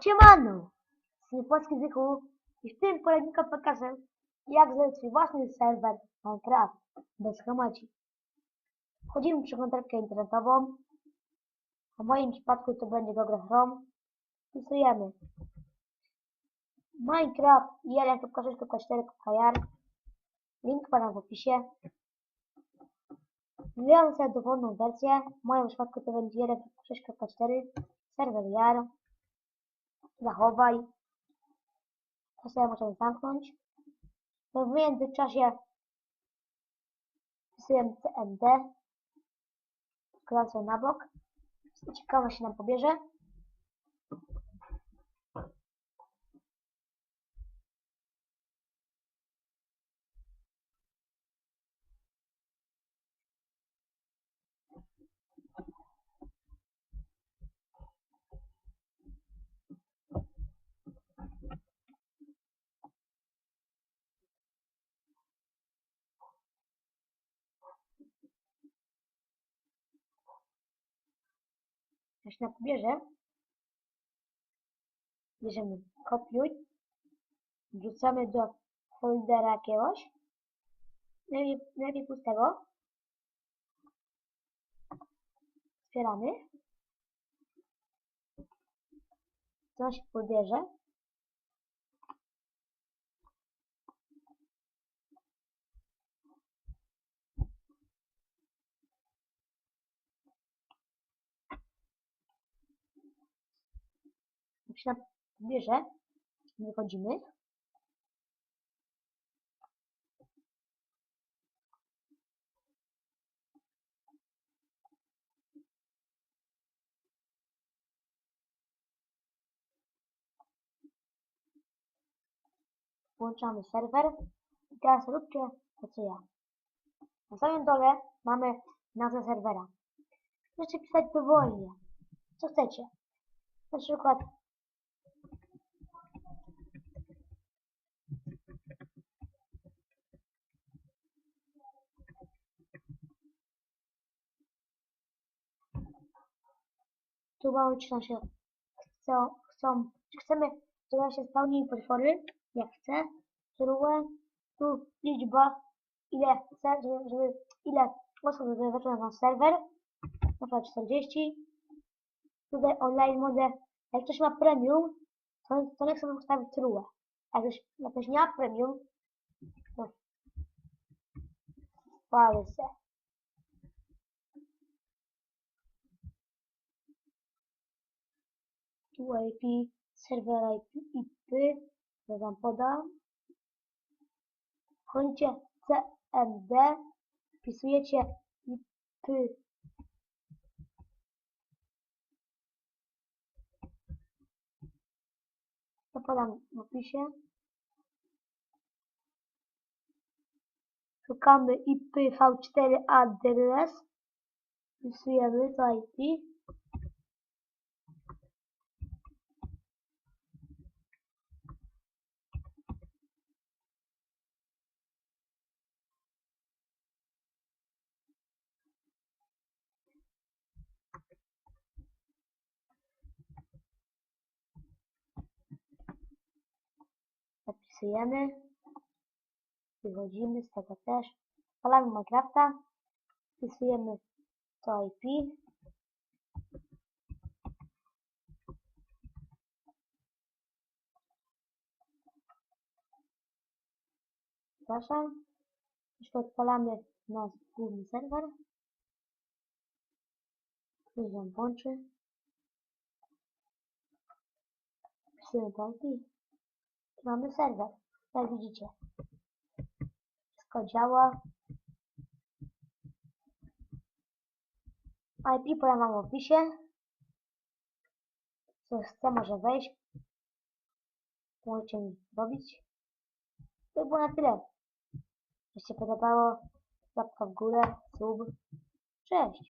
Siemano! Z Polski Zychu i w tym poradniku pokażę jak zrobić swój własny serwer Minecraft bez chromaci. Wchodzimy w przeglądarkę internetową. W moim przypadku to będzie Google Chrome. Wpisujemy Minecraft 1.6.4.jar Link pana w opisie. Wybieram sobie dowolną wersję. W moim przypadku to będzie 1.6.4 serwer jar. Zachowaj. To sobie możemy zamknąć. No w międzyczasie wpisujemy CMD. Sobie na bok. Ciekawe się nam pobierze. Się nam pobierze, bierzemy kopiuj, wrzucamy do foldera jakiegoś, najlepiej, pustego, otwieramy, co się pobierze, nam pobierze, wychodzimy, włączamy serwer i teraz róbcie to co ja. Na samym dole mamy nazwę serwera. Możecie pisać dowolnie, co chcecie. Na przykład tu mamy czy nam się chcą, chcą czy chcemy, żeby nam się spełniły potwory, jak chcę, trułę, tu liczba, ile chcę, żeby, żeby ile osób zobaczyło na nasz serwer, na przykład 40, tutaj online mode, jak ktoś ma premium, to, to niech sobie ustawi trułę, a jak ktoś, jak ktoś nie ma premium, to spalę IP, serwer IP, IP, to wam podam. Wchodzicie CMD, wpisujecie IP. To podam w opisie. Szukamy IPv4 adres. Wpisujemy to IP. Zapisujemy, wychodzimy z tego też, odpalamy Minecrafta, wpisujemy to IP, przepraszam, jeszcze odpalamy nasz główny serwer, który wam włączy, wpisujemy to IP, mamy serwer, jak widzicie. Wszystko działa. IP podam wam w opisie. Co chce może wejść. Możecie mi robić. To było na tyle. Jeśli się podobało, łapka w górę, sub. Cześć!